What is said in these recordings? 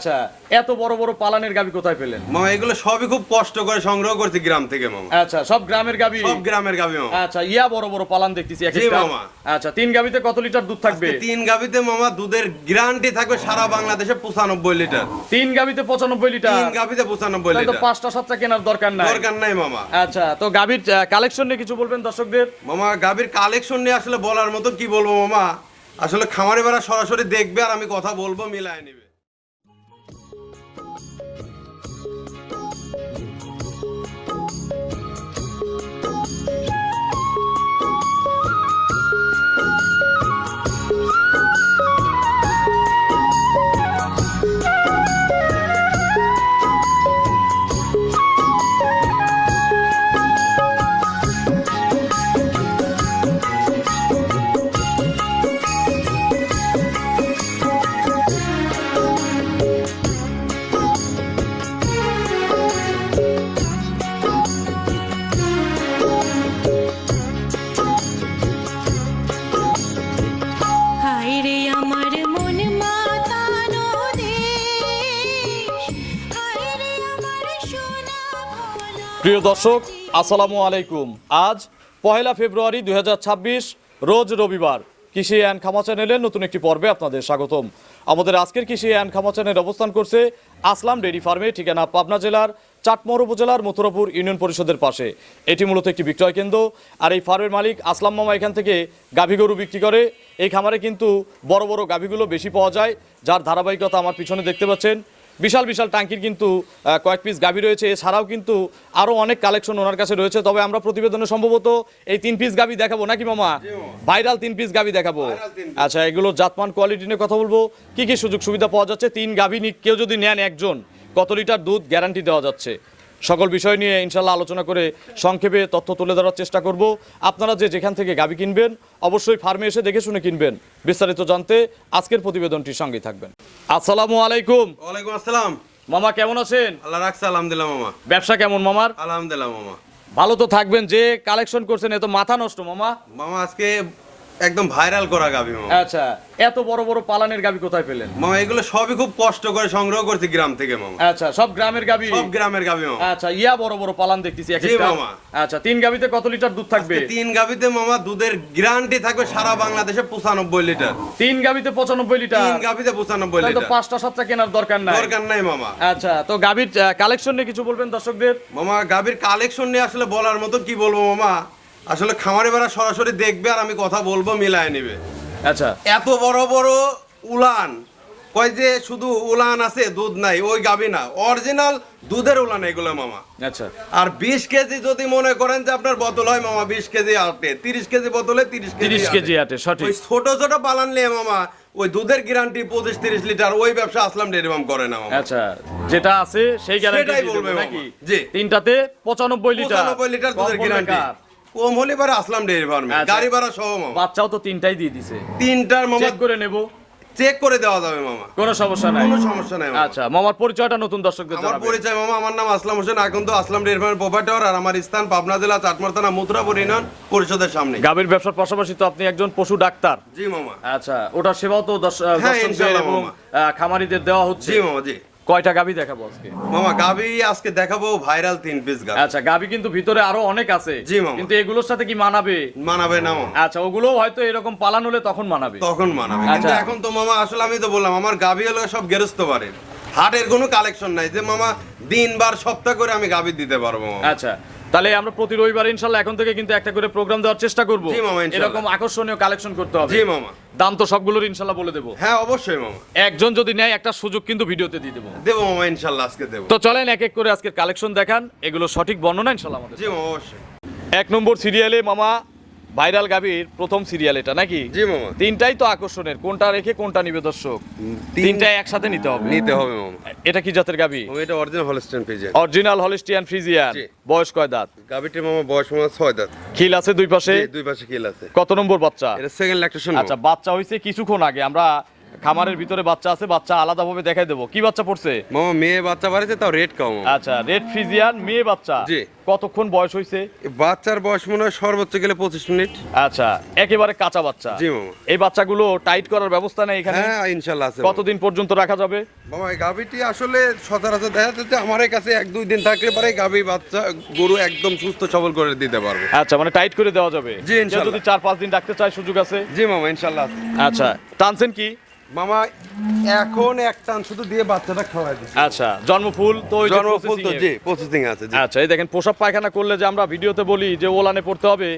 আচ্ছা এত বড় বড় পালানের গাবি কোথায় পেলেন? মামা এগুলো সবই খুব কষ্ট করে সংগ্রহ করছি গ্রাম থেকে মামা। আচ্ছা সব গ্রামের গাবি? সব গ্রামের গাবি মামা। আচ্ছা ইয়া বড় বড় পালান দেখতেছি এক একটা। মামা। আচ্ছা তিন গাবিতে কত লিটার দুধ থাকবে? তিন গাবিতে মামা দুধের গ্যারান্টি থাকবে সারা বাংলাদেশে পঁচানব্বই লিটার। তিন গাবিতে পঁচানব্বই লিটার? তিন গাবিতে পঁচানব্বই তাহলে তো পাঁচটা সাতটা কেনার দরকার নাই। দরকার নাই মামা। আচ্ছা তো গাবির কালেকশন নিয়ে কিছু বলবেন দর্শকদের? মামা গাবির কালেকশন নিয়ে আসলে বলার মতো কি বলব মামা? আসলে খামারে বেড়া সরাসরি দেখবে আর আমি কথা বলব মিলায় নিবে। প্রিয় দর্শক, আসসালামু আলাইকুম। আজ পহেলা ফেব্রুয়ারি দুই হাজার ছাব্বিশ, রোজ রবিবার কৃষি অ্যান্ড খামা চ্যানেলের নতুন একটি পর্বে আপনাদের স্বাগতম। আমাদের আজকের কৃষি অ্যান্ড খামা চ্যানেল অবস্থান করছে আসলাম ডেইরি ফার্মে, ঠিকানা পাবনা জেলার চাটমোহর উপজেলার মথুরাপুর ইউনিয়ন পরিষদের পাশে। এটি মূলত একটি বিক্রয় কেন্দ্র আর এই ফার্মের মালিক আসলাম মামা এখান থেকে গাভী গরু বিক্রি করে। এই খামারে কিন্তু বড় বড় গাভীগুলো বেশি পাওয়া যায়, যার ধারাবাহিকতা আমার পিছনে দেখতে পাচ্ছেন। বিশাল বিশাল টাঙ্কির কিন্তু কয়েক পিস গাভী রয়েছে। এছাড়াও কিন্তু আরও অনেক কালেকশন ওনার কাছে রয়েছে। তবে আমরা প্রতিবেদনে সম্ভবত এই তিন পিস গাভী দেখাবো নাকি মামা? ভাইরাল তিন পিস গাভী দেখাবো। আচ্ছা এগুলো জাতমান কোয়ালিটি নিয়ে কথা বলব। কি কি সুযোগ সুবিধা পাওয়া যাচ্ছে? তিন গাভী কেউ যদি নেন একজন কত লিটার দুধ গ্যারান্টি দেওয়া যাচ্ছে? সকল বিষয় নিয়ে ইনশাল্লাহ আলোচনা করে সংক্ষেপে তথ্য তুলে ধরার চেষ্টা করব। আপনারা যে যেখান থেকে গাভী কিনবেন অবশ্যই ফার্মে এসে দেখে শুনে কিনবেন। বিস্তারিত জানতে আজকের প্রতিবেদনটির সঙ্গে থাকবেন। আসসালামু আলাইকুম। ওয়ালাইকুম আসসালাম। মামা কেমন আছেন? আল্লাহ রাখছে আলহামদুলিল্লাহ মামা। ব্যবসা কেমন মামার? আলহামদুলিল্লাহ মামা। ভালো তো থাকবেন যে কালেকশন করছেন এত মাথা নষ্ট মামা। মামা আজকে একদম ভাইরাল করা গাবি মামা। আচ্ছা এত বড় বড় পালানের গাবি কোথায় পেলেন? মামা এগুলো সবই খুব কষ্ট করে সংগ্রহ করছি গ্রাম থেকে মামা। আচ্ছা সব গ্রামের গাবি সব গ্রামের গাবি মামা। আচ্ছা ইয়া বড় বড় পালান দেখতেছি এক একটা। মামা। আচ্ছা তিন গাবিতে কত লিটার দুধ থাকবে? তিন গাবিতে মামা দুধের গ্যারান্টি থাকবে সারা বাংলাদেশে পঁচানব্বই লিটার। তিন গাবিতে পঁচানব্বই লিটার? তিন গাবিতে পঁচানব্বই তাহলে তো লিটার। পাঁচটা সাতটা কেনার দরকার নাই। দরকার নাই মামা। আচ্ছা তো গাবির কালেকশন নিয়ে কিছু বলবেন দর্শকদের? মামা গাবির কালেকশন নিয়ে আসলে বলার মতো কি বলব মামা? আসলে খামারে বেড়া সরাসরি দেখবে আর আমি কথা বলব মিলায় নিবে। আচ্ছা। এত বড় বড় উলান কয় যে শুধু উলান আছে দুধ নাই ওই গাবি না। অরিজিনাল দুধের উলান এগুলো মামা। আচ্ছা। আর বিশ কেজি যদি মনে করেন যে আপনার বোতল হয় মামা বিশ কেজি আটে তিরিশ কেজি বোতলে তিরিশ কেজি তিরিশ কেজি আটে। সঠিক। ছোট ছোট পালান নিয়ে মামা ওই দুধের গ্যারান্টি পঁচিশ তিরিশ লিটার ওই ব্যবসা আসলাম ডেয়ারি ফার্ম করে না আচ্ছা যেটা আছে সেই গ্যারান্টি বলবে নাকি? জি। তিনটাতে পঁচানব্বই লিটার। পঁচানব্বই লিটার দুধের গ্যারান্টি? কম হলে পরে আসলাম ফার্মে আচ্ছা। গাড়ি ভাড়া সহ মামা। বাচ্চাও তো তিনটাই দিয়ে দিছে। তিনটার মামা করে নেব। চেক করে দেওয়া যাবে মামা। কোনো সমস্যা নাই। কোনো সমস্যা নাই আচ্ছা মামার পরিচয়টা নতুন দর্শকদের আমার পরিচয় মামা আমার নাম আসলাম হোসেন এখন তো আসলাম ফার্মের আর আমার স্থান পাবনা জেলা চাটমার থানা মথুরাপুর ইউনিয়ন পরিষদের সামনে। গাভীর ব্যবসার পাশাপাশি তো আপনি একজন পশু ডাক্তার। জি মামা। আচ্ছা ওটার সেবাও তো হ্যাঁ, এবং খামারিদের দেওয়া হচ্ছে। জি মামা জি। কয়টা গাবি দেখাবো আজকে? মামা গাবি আজকে দেখাবো ভাইরাল তিন পিস গাবি। আচ্ছা গাবি কিন্তু ভিতরে আরও অনেক আছে। জি, মামা। কিন্তু এগুলোর সাথে কি মানাবে? মানাবে না মামা। আচ্ছা ওগুলো হয়তো এরকম পালান হলে তখন মানাবে। তখন মানাবে। কিন্তু আচ্ছা। এখন তো মামা আসলে আমি তো বললাম আমার গাবি হলো সব গেরস্ত পারে হাটের কোনো কালেকশন নাই যে মামা দিনবার সপ্তাহ করে আমি গাবি দিতে পারব আচ্ছা তাহলে আমরা প্রতি রবিবার ইনশাল্লাহ এখন থেকে কিন্তু একটা করে প্রোগ্রাম দেওয়ার চেষ্টা করব। জি, মামা, ইনশাল্লাহ। এরকম আকর্ষণীয় কালেকশন করতে হবে। জি মামা। দাম তো সবগুলোর ইনশাল্লাহ বলে দেবো। হ্যাঁ অবশ্যই মামা। একজন যদি নেয় একটা সুযোগ কিন্তু ভিডিওতে দিয়ে দেবো। দেবো মামা ইনশাল্লাহ আজকে দেবো। তো চলেন এক এক করে আজকের কালেকশন দেখান। এগুলো সঠিক বর্ণনা ইনশাল্লাহ আমাদের। জি মামা অবশ্যই। এক নম্বর সিরিয়ালে মামা ভাইরাল গাভীর প্রথম সিরিয়াল এটা নাকি? জি মামা। তিনটাই তো আকর্ষণের কোনটা রেখে কোনটা নিবে দর্শক? তিন- তিনটাই একসাথে নিতে হবে। নিতে হবে মামা। এটা কি জাতের গাভী? ও এটা original Holstein Friesian original Holstein Friesian বয়স কয় দাঁত? গাবিটির মামা বয়স মামা ছয় দাঁত। খিল আছে দুই পাশে? দুই পাশে খিল আছে। কত নম্বর বাচ্চা? এটা সেকেন্ড ল্যাকটেশন আচ্ছা বাচ্চা হইছে কিছুক্ষণ আগে। আমরা খামারের ভিতরে বাচ্চা আছে বাচ্চা আলাদাভাবে দেখাই দেবো। কি বাচ্চা পড়ছে? মামা মেয়ে বাচ্চা বাড়িতে তাও রেট কম আচ্ছা রেড ফ্রিজিয়ান মেয়ে বাচ্চা। জি। কতক্ষণ বয়স হয়েছে বাচ্চার বয়স মনে হয় সর্বোচ্চ গেলে পঁচিশ মিনিট। আচ্ছা একেবারে কাঁচা বাচ্চা। জি মামা। এই বাচ্চাগুলো টাইট করার ব্যবস্থা নেই এখানে? হ্যাঁ ইনশাল্লাহ আছে কতদিন পর্যন্ত রাখা যাবে? বাবা এই গাভিটি আসলে সচরাচর দেখা যাচ্ছে আমার কাছে এক দুই দিন থাকলে পরে গাভি বাচ্চা গরু একদম সুস্থ সবল করে দিতে পারবে। আচ্ছা মানে টাইট করে দেওয়া যাবে। জি, ইনশাল্লাহ। যদি চার পাঁচ দিন রাখতে চায় সুযোগ আছে? জি মামা ইনশাল্লাহ আচ্ছা টানছেন কি? মামা এখন এক টান শুধু দিয়ে বাচ্চাটা খাওয়াই দিচ্ছি আচ্ছা জন্মফুল তো ওই জন্মফুল তো জি প্রসেসিং আছে আচ্ছা এই দেখেন পোশাক পায়খানা করলে যে আমরা ভিডিওতে বলি যে ওলানে পড়তে হবে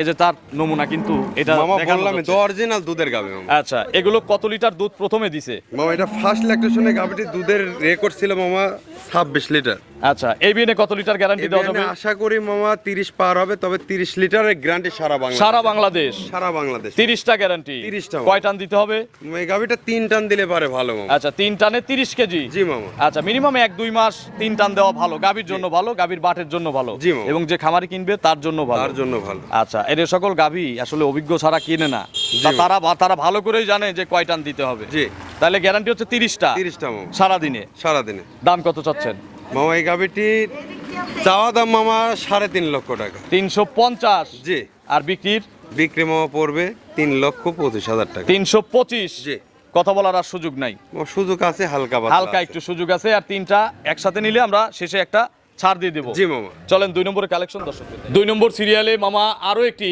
এই যে তার নমুনা কিন্তু এটা মামা বললাম হচ্ছে। অরিজিনাল দুধের গাবে আচ্ছা এগুলো কত লিটার দুধ প্রথমে দিছে? মামা এটা ফার্স্ট ল্যাকটেশনে গাভিটি দুধের রেকর্ড ছিল মামা ছাব্বিশ লিটার। আচ্ছা এই বিয়ে কত লিটার গ্যারান্টি দেওয়া যাবে? আশা করি মামা তিরিশ পার হবে তবে তিরিশ লিটারের গ্যারান্টি সারা বাংলা সারা বাংলাদেশ। সারা বাংলাদেশ। তিরিশটা গ্যারান্টি 30টা। কয় টান দিতে হবে? এই গাভিটা তিন টান দিলে পারে ভালো মামা। আচ্ছা তিন টানে তিরিশ কেজি? জি মামা। আচ্ছা মিনিমাম এক দুই মাস তিন টান দেওয়া ভালো। গাভীর জন্য ভালো গাভীর বাটের জন্য ভালো। এবং যে খামারি কিনবে তার জন্য ভালো। তার জন্য ভালো। আচ্ছা এদের সকল গাভী আসলে অভিজ্ঞ ছাড়া কিনে না। তারা তারা ভালো করেই জানে যে কয় টান দিতে হবে। জি। তাহলে গ্যারান্টি হচ্ছে তিরিশটা। তিরিশটা সারাদিনে? সারাদিনে। দাম কত চাচ্ছেন? মামা এই গাভিটির চাওয়া দাম মামা সাড়ে তিন লক্ষ টাকা। তিনশো পঞ্চাশ। জি। আর বিক্রির? বিক্রি মামা পড়বে তিন লক্ষ পঁচিশ হাজার টাকা। তিনশো পঁচিশ। জি। কথা বলার আর সুযোগ নাই। সুযোগ আছে হালকা হালকা একটু সুযোগ আছে আর তিনটা একসাথে নিলে আমরা শেষে একটা ছাড় দিয়ে দেবো। জি মামা। চলেন দুই নম্বরের কালেকশন দর্শক দুই নম্বর সিরিয়ালে মামা আরও একটি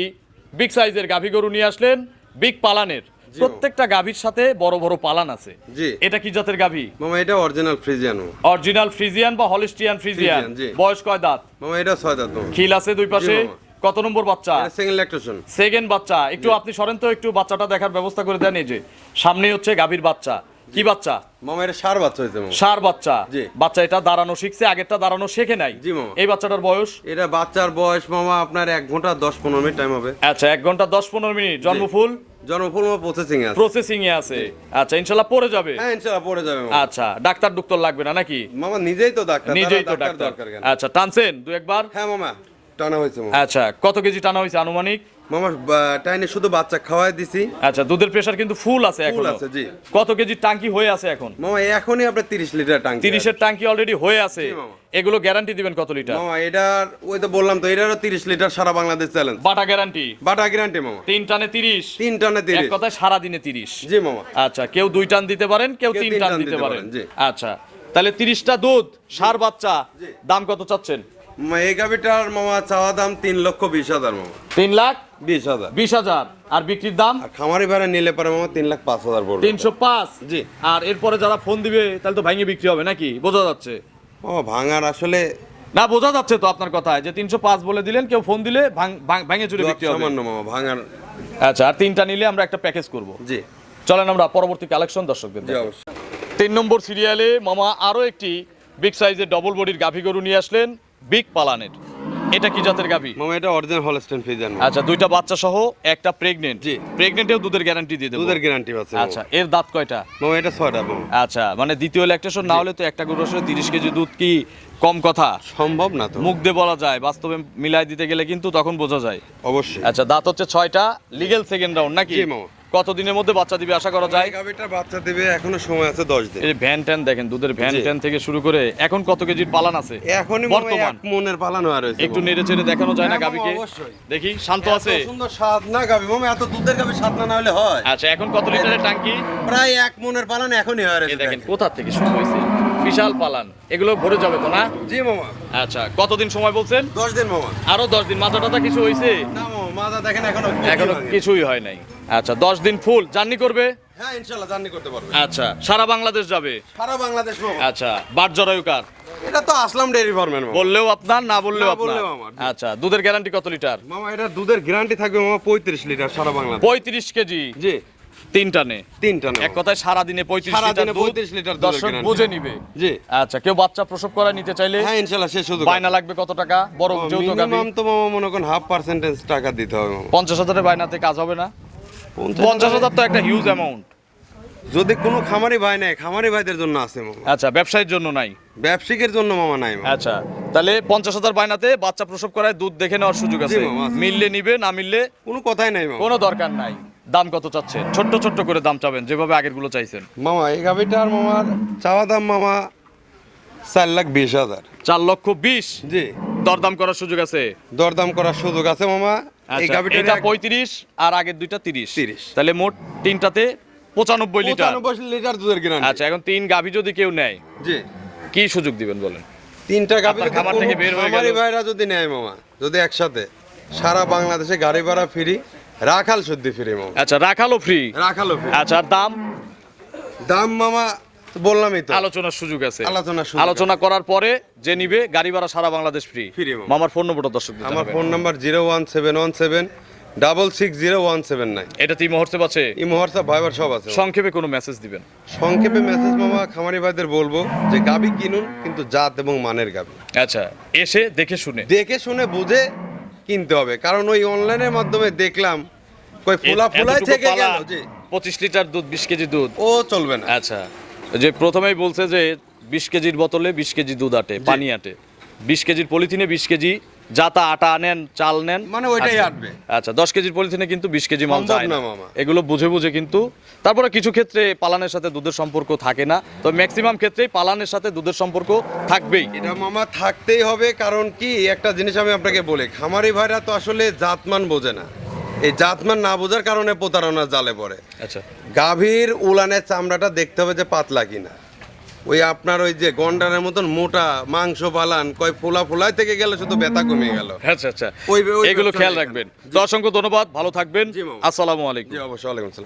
বিগ সাইজের গাভী গরু নিয়ে আসলেন বিগ পালানের। প্রত্যেকটা গাভীর সাথে বড় বড় পালান আছে। জি। এটা কি জাতের গাভী? মামা এটা অরিজিনাল ফ্রিজিয়ান অরিজিনাল ফ্রিজিয়ান বা হলিস্টিয়ান ফ্রিজিয়ান ফ্রিজিয়ান, বয়স কয় দাঁত? মামা এটা ছয় দাঁত খিল আছে দুই পাশে। কত নম্বর বাচ্চা? সেকেন্ড ল্যাকটেশন সেকেন্ড বাচ্চা। একটু আপনি সরেন তো একটু বাচ্চাটা দেখার ব্যবস্থা করে দেন এই যে। সামনেই হচ্ছে গাভীর বাচ্চা। কি বাচ্চা? মামা এটা সার বাচ্চা হয়েছে সার বাচ্চা? জি। বাচ্চা এটা দাঁড়ানো শিখছে আগেরটা দাঁড়ানো শেখে নাই? জি, মামা। এই বাচ্চাটার বয়স? এটা বাচ্চার বয়স মামা আপনার এক ঘণ্টা দশ পনেরো মিনিট টাইম হবে। আচ্ছা এক ঘণ্টা দশ পনেরো মিনিট। জন্মফুল? জন্মফুল প্রসেসিং আছে। প্রসেসিং এ আছে। আচ্ছা ইনশাল্লাহ পড়ে যাবে? হ্যাঁ ইনশাল্লাহ পড়ে যাবে আচ্ছা ডাক্তার ডুক্তর লাগবে না নাকি? মামা নিজেই তো ডাক্তার নিজেই তো ডাক্তার দরকার আচ্ছা টানছেন দু একবার? হ্যাঁ মামা টানা হয়েছে আচ্ছা কত কেজি টানা হয়েছে আনুমানিক? মামা টাইনে শুধু বাচ্চা খাওয়াই দিছি। আচ্ছা দুধের প্রেসার কিন্তু ফুল আছে এখন। আছে, জি। কত কেজি টাঙ্কি হয়ে আছে এখন? মামা এখনই আপনার তিরিশ লিটার টাঙ্কি তিরিশের টাঙ্কি অলরেডি হয়ে আছে। এগুলো গ্যারান্টি দিবেন কত লিটার? মামা এটার ওই তো বললাম তো এটারও তিরিশ লিটার সারা বাংলাদেশ চ্যালেঞ্জ বাটা গ্যারান্টি বাটা গ্যারান্টি মামা। তিন টানে তিরিশ? তিন টানে এক কথায় সারা দিনে তিরিশ। জি মামা। আচ্ছা কেউ দুই টান দিতে পারেন কেউ তিন টান দিতে পারেন। আচ্ছা তাহলে তিরিশটা দুধ সার বাচ্চা দাম কত চাচ্ছেন? এই গাভিটার মামা চাওয়া দাম তিন লক্ষ বিশ হাজার মামা। তিন লাখ? বিশ হাজার। বিশ হাজার। আর বিক্রির দাম? খামারি ভাড়া নিলে পারে মামা তিন লাখ পাঁচ হাজার পড়বে। তিনশো পাঁচ? জি। আর এরপরে যারা ফোন দিবে তাহলে তো ভাঙে বিক্রি হবে নাকি? বোঝা যাচ্ছে। ভাঙার আসলে না বোঝা যাচ্ছে তো আপনার কথায় যে তিনশো পাঁচ বলে দিলেন কেউ ফোন দিলে ভাঙ- চুরে বিক্রি হবে। সামান্য মামা ভাঙার আচ্ছা আর তিনটা নিলে আমরা একটা প্যাকেজ করব। জি। চলেন আমরা পরবর্তী কালেকশন দর্শকদের তিন নম্বর সিরিয়ালে মামা আরও একটি বিগ সাইজের ডবল বডির গাভী গরু নিয়ে আসলেন বিগ পালানের এটা কি জাতের গাবি মামা এটা অরিজিনাল হলস্টেন ফ্রিজিয়ান আচ্ছা দুইটা বাচ্চা সহ একটা প্রেগনেন্ট জি। প্রেগনেন্টেও দুধের গ্যারান্টি দিয়ে দেবো। দুধের গ্যারান্টি আছে আচ্ছা এর দাঁত কয়টা? মামা এটা ছয়টা মামা। আচ্ছা মানে দ্বিতীয় ল্যাকটেশন না হলে তো একটা গরু আসলে তিরিশ কেজি দুধ কি কম কথা? সম্ভব না তো। মুখ দিয়ে বলা যায় বাস্তবে মিলাই দিতে গেলে কিন্তু তখন বোঝা যায়। অবশ্যই। আচ্ছা দাঁত হচ্ছে ছয়টা লিগেল সেকেন্ড রাউন্ড নাকি? জি, মামা। কতদিনের মধ্যে বাচ্চা দিবে আশা করা যায়? এই গাভিটার বাচ্চা দেবে এখনও সময় আছে দশ দিন। এই ভ্যান ট্যান দেখেন দুধের ভ্যান। ট্যান থেকে শুরু করে এখন কত কেজির পালান আছে? এখনই বর্তমান। মনের পালানো আর হয়েছে। একটু নেড়ে চেড়ে দেখানো যায় না গাবিকে? দেখি শান্ত আছে? সুন্দর স্বাদ না গাবি। মামা এত দুধের গাবি স্বাদ না হলে হয়। আচ্ছা এখন কত লিটারের টাঙ্কি প্রায় এক মনের পালন এখনই হয় দেখেন কোথা থেকে শুরু হয়েছে? বিশাল পালান। এগুলো ভরে যাবে তো না? জি মামা। আচ্ছা কতদিন সময় বলছেন? দশ দিন মামা। আরও দশ দিন। মাথা টাথা কিছু হয়েছে? না মামা মাথা দেখেন এখনও এখনও কিছুই হয় নাই। আচ্ছা দশ দিন ফুল জার্নি করবে? হ্যাঁ ইনশাল্লাহ জার্নি করতে পারবে। আচ্ছা সারা বাংলাদেশ যাবে? সারা বাংলাদেশ আচ্ছা বাট জরায়ু কার? এটা তো আসলাম ডেয়ারি ফার্মের বললেও আপনার না বললেও আপনার। আচ্ছা দুধের গ্যারান্টি কত লিটার? মামা এটা দুধের গ্যারান্টি থাকবে মামা পঁয়ত্রিশ লিটার সারা বাংলাদেশ। পঁয়ত্রিশ কেজি? জি। তিনটা নে তিনটা না এক কথায় সারা দিনে পঁয়ত্রিশ সারা লিটার দিনে দুধ 35 লিটার দর্শক বুঝে নিবে। জি। আচ্ছা কেউ বাচ্চা প্রসব করা নিতে চাইলে হ্যাঁ ইনশাল্লাহ সে শুধু বায়না লাগবে কত টাকা? বড় যৌতুক আমি মিনিমাম তো মামা মনে করেন হাফ পার্সেন্টেজ টাকা দিতে হবে পঞ্চাশ হাজারের বায়নাতে কাজ হবে না? পঞ্চাশ হাজার তো একটা হিউজ অ্যামাউন্ট যদি কোনো খামারি ভাই নাই খামারি ভাইদের জন্য আছে মামা। আচ্ছা ব্যবসায়ীর জন্য নাই? ব্যবসায়িকের জন্য মামা নাই আচ্ছা তাহলে পঞ্চাশ হাজার বায়নাতে বাচ্চা প্রসব করায় দুধ দেখে নেওয়ার সুযোগ আছে। মিললে নিবে না মিললে কোনো কথাই নাই কোনো দরকার নাই। দাম কত চাচ্ছেন ছোট্ট ছোট্ট করে দাম চাবেন যেভাবে আগেরগুলো চাইছেন। মামা এই গাভিটার মামার চাওয়া দাম মামা চার লাখ বিশ হাজার। চার লক্ষ বিশ? জি। দরদাম করার সুযোগ আছে? দরদাম করার সুযোগ আছে মামা। এই আচ্ছা, এটা পঁয়ত্রিশ আর আগের দুইটা তিরিশ। 30 তাহলে মোট তিনটাতে পঁচানব্বই লিটার। পঁচানব্বই লিটার দুধের গ্যারান্টি আচ্ছা এখন তিন গাভী যদি কেউ নেয় জি। কি সুযোগ দিবেন বলেন? তিনটা গাভি খামার থেকে বের হয়ে গেল। ভাইরা যদি নেয় মামা যদি একসাথে সারা বাংলাদেশে গাড়ি ভাড়া ফ্রি রাখাল শুদ্ধি ফ্রি মামা। আচ্ছা রাখালো ফ্রি রাখালও ফ্রি আচ্ছা দাম? দাম মামা বললামই তো। আলোচনার সুযোগ আছে। আলোচনার সুযোগ আলোচনা করার পরে যে নিবে গাড়ি ভাড়া সারা বাংলাদেশ ফ্রি মামার ফোন নম্বরটা দর্শক আমার phone number zero one seven one seven double six zero one seven nine এটা তিন মুহূর্তে পাচ্ছে এই ভাইবার সব আছে। সংক্ষেপে কোনো মেসেজ দিবেন। সংক্ষেপে মেসেজ মামা খামারি ভাইদের বলব যে গাবি কিনুন কিন্তু জাত এবং মানের গাবি। আচ্ছা এসে দেখে শুনে। দেখে শুনে বুঝে কিনতে হবে। কারণ ওই অনলাইনের মাধ্যমে দেখলাম কই ফুলা ফুলাই থেকে গেল জি। পঁচিশ লিটার দুধ বিশ কেজি দুধ। ও চলবে না। আচ্ছা। যে প্রথমেই বলছে যে বিশ কেজির বোতলে বিশ কেজি দুধ আটে পানি আটে বিশ কেজির পলিথিনে বিশ কেজি যাতা আটা নেন চাল নেন মানে ওইটাই। আটবে। আচ্ছা দশ কেজির পলিথিনে কিন্তু বিশ কেজি মাল যায় না। এগুলো বুঝে বুঝে কিন্তু তারপরে কিছু ক্ষেত্রে পালানের সাথে দুধের সম্পর্ক থাকে না তো ম্যাক্সিমাম ক্ষেত্রেই পালানের সাথে দুধের সম্পর্ক থাকবেই এটা মামা থাকতেই হবে কারণ কি একটা জিনিস আমি আপনাকে বলি খামারি ভাইরা তো আসলে জাতমান বোঝে না এই জাতমান না বোঝার কারণে প্রতারণার জালে পড়ে। আচ্ছা। গাভীর উলানের চামড়াটা দেখতে হবে যে পাতলা কিনা। ওই আপনার ওই যে গন্ডারের মতন মোটা মাংস পালান কয় ফোলা ফোলায় থেকে গেলে শুধু ব্যথা কমে গেল। আচ্ছা আচ্ছা। ওই- এগুলো খেয়াল রাখবেন। তো অসংখ্য ধন্যবাদ। ভালো থাকবেন। আসসালামু আলাইকুম। ওয়ালাইকুম আসসালাম